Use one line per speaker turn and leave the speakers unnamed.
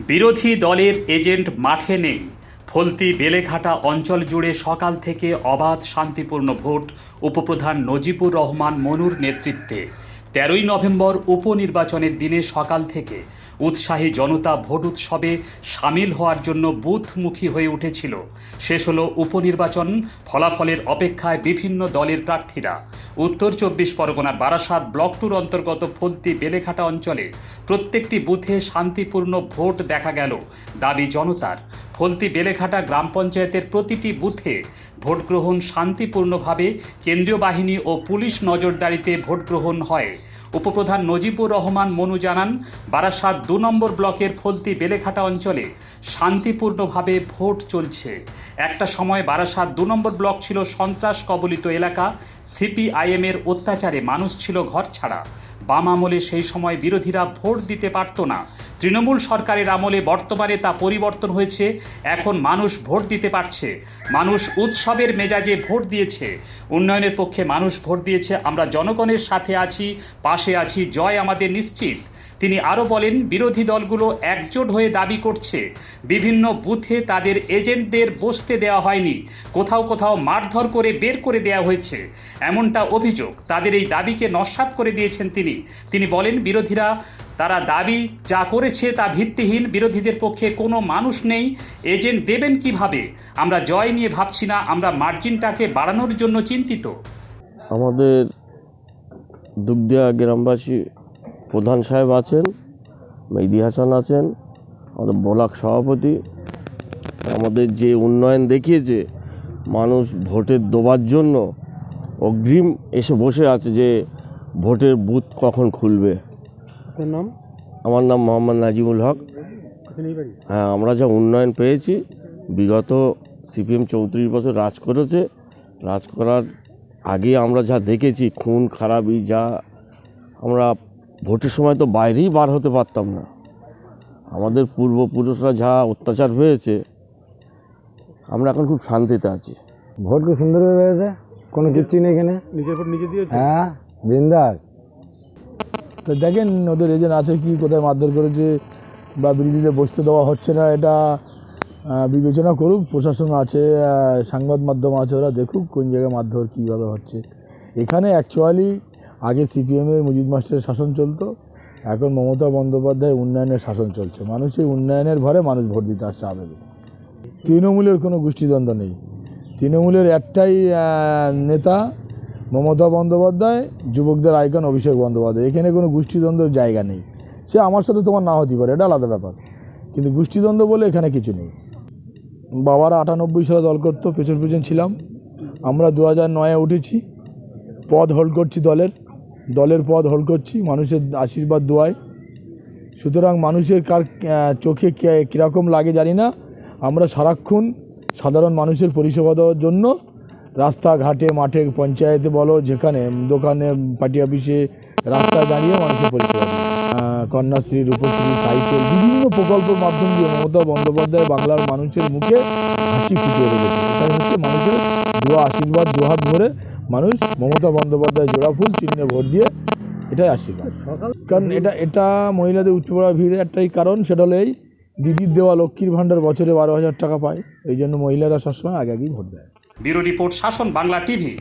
বিরোধী দলের এজেন্ট মাঠে নেই। ফলতি বেলেঘাটা অঞ্চল জুড়ে সকাল থেকে অবাধ শান্তিপূর্ণ ভোট, উপপ্রধান নজিবুর রহমান মনুর নেতৃত্বে। তেরোই নভেম্বর উপনির্বাচনের দিনে সকাল থেকে উৎসাহী জনতা ভোট উৎসবে সামিল হওয়ার জন্য বুথমুখী হয়ে উঠেছিল। শেষ হলো উপনির্বাচন, ফলাফলের অপেক্ষায় বিভিন্ন দলের প্রার্থীরা। উত্তর চব্বিশ পরগনার বারাসাত ব্লক টুর অন্তর্গত ফলতি বেলেঘাটা অঞ্চলে প্রত্যেকটি বুথে শান্তিপূর্ণ ভোট দেখা গেল। দাবি জনতার। ফলতি বেলেঘাটা গ্রাম পঞ্চায়েতের প্রতিটি বুথে ভোটগ্রহণ শান্তিপূর্ণভাবে কেন্দ্রীয় বাহিনী ও পুলিশ নজরদারিতে ভোটগ্রহণ হয়। উপপ্রধান নজিবুর রহমান মনু জানান, বারাসাত দু নম্বর ব্লকের ফলতি বেলেঘাটা অঞ্চলে শান্তিপূর্ণভাবে ভোট চলছে। একটা সময় বারাসাত দু নম্বর ব্লক ছিল সন্ত্রাস কবলিত এলাকা, সিপিআইএমের অত্যাচারে মানুষ ছিল ঘর ছাড়া। বাম আমলে সেই সময় বিরোধীরা ভোট দিতে পারত না। তৃণমূল সরকারের আমলে বর্তমানে তা পরিবর্তন হয়েছে। এখন মানুষ ভোট দিতে পারছে। মানুষ উৎসবের মেজাজে ভোট দিয়েছে। উন্নয়নের পক্ষে মানুষ ভোট দিয়েছে। আমরা জনগণের সাথে আছি, পাশে আছি। জয় আমাদের নিশ্চিত। তিনি আরও বলেন, বিরোধী দলগুলো একজোট হয়ে দাবি করছে। বিভিন্ন বুথে তাদের এজেন্টদের বসতে দেওয়া হয়নি। কোথাও কোথাও মারধর করে বের করে দেওয়া হয়েছে। এমনটা অভিযোগ তাদের এই দাবিকে নস্বাত করে দিয়েছেন তিনি। তিনি বলেন, বিরোধীরা, তারা দাবি যা করেছে তা ভিত্তিহীন, বিরোধীদের পক্ষে কোনো মানুষ নেই, এজেন্ট দেবেন কীভাবে? আমরা জয় নিয়ে ভাবছি না, আমরা মার্জিনটাকে বাড়ানোর জন্য চিন্তিত।
আমাদের দুগদিয়া গ্রামবাসী প্রধান সাহেব আছেন মেহদি হাসান আছেন আমাদের ব্লক সভাপতি। আমাদের যে উন্নয়ন দেখিয়েছে মানুষ ভোটের দেওয়ার জন্য অগ্রিম এসে বসে আছে যে ভোটের বুথ কখন খুলবে।
নাম?
আমার নাম মোহাম্মদ নাজিমুল হক। হ্যাঁ আমরা যা উন্নয়ন পেয়েছি বিগত সিপিএম চৌত্রিশ বছর রাজ করেছে। রাজ করার আগে আমরা যা দেখেছি খুন খারাপি যা আমরা ভোটের সময় তো বাইরেই বার হতে পারতাম না। আমাদের পূর্বপুরুষরা যা অত্যাচার হয়েছে আমরা এখন খুব শান্তিতে আছি।
ভোট খুব সুন্দরভাবে হয়েছে কোনো কিচ্ছু নেই এখানে?
নিজের ভোট নিজে দিয়েছে?
হ্যাঁ বিন্দাস।
তো দেখেন ওদের এজেন্ট আছে কি কোথায় মারধর করেছে বা বিরোধীদের বসতে দেওয়া হচ্ছে না এটা বিবেচনা করুক। প্রশাসন আছে সংবাদ মাধ্যম আছে ওরা দেখুক কোন জায়গায় মারধর কীভাবে হচ্ছে। এখানে অ্যাকচুয়ালি আগে সিপিএমের মুজিব মাস্টারের শাসন চলতো, এখন মমতা বন্দ্যোপাধ্যায় উন্নয়নের শাসন চলছে। মানুষ এই উন্নয়নের ভরে মানুষ ভোট দিতে আসছে আবেদন তৃণমূলের কোনো গোষ্ঠীদ্বন্দ্ব নেই। তৃণমূলের একটাই নেতা মমতা বন্দ্যোপাধ্যায়, যুবকদের আইকন অভিষেক বন্দ্যোপাধ্যায়। এখানে কোনো গোষ্ঠীদ্বন্দ্বের জায়গা নেই। সে আমার সাথে তোমার না হতে পারে, এটা আলাদা ব্যাপার। কিন্তু গোষ্ঠীদ্বন্দ্ব বলে এখানে কিছু নেই। বাবারা আটানব্বই সালে দল করতো পেছন পেছন ছিলাম। আমরা দু হাজার নয়ে উঠেছি, পদ হোল্ড করছি দলের। দলের পদ হোল্ড করছি, মানুষের আশীর্বাদ দোয়ায়। সুতরাং মানুষের কার চোখে কীরকম লাগে জানি না। আমরা সারাক্ষণ সাধারণ মানুষের পরিষেবা দেওয়ার জন্য রাস্তাঘাটে, মাঠে, পঞ্চায়েতে বলো, যেখানে, দোকানে, পার্টি অফিসে, রাস্তায় দাঁড়িয়ে মানুষের পরিষেবা কন্যাশ্রী, রূপশ্রী, সাইকেল, বিভিন্ন প্রকল্পের মাধ্যম দিয়ে মমতা বন্দ্যোপাধ্যায় বাংলার মানুষের মুখে হাসি ফুটিয়ে রেখেছে। এখানে হচ্ছে মানুষের দোয়া, আশীর্বাদ, দোহাত ধরে মানুষ মমতা বন্দ্যোপাধ্যায় জোড়া ফুল চিহ্নে ভোট দিয়ে এটাই আশীর্বাদ। কারণ এটা এটা মহিলাদের উচ্চপড়া ভিড়ের একটাই কারণ সেটা হলো এই দিদির দেওয়া লক্ষ্মীর ভাণ্ডার বছরে বারো হাজার টাকা পায়। এই জন্য মহিলারা সবসময় আগে আগেই ভোট দেয়।
ব্যুরো রিপোর্ট শাসন বাংলা টিভি।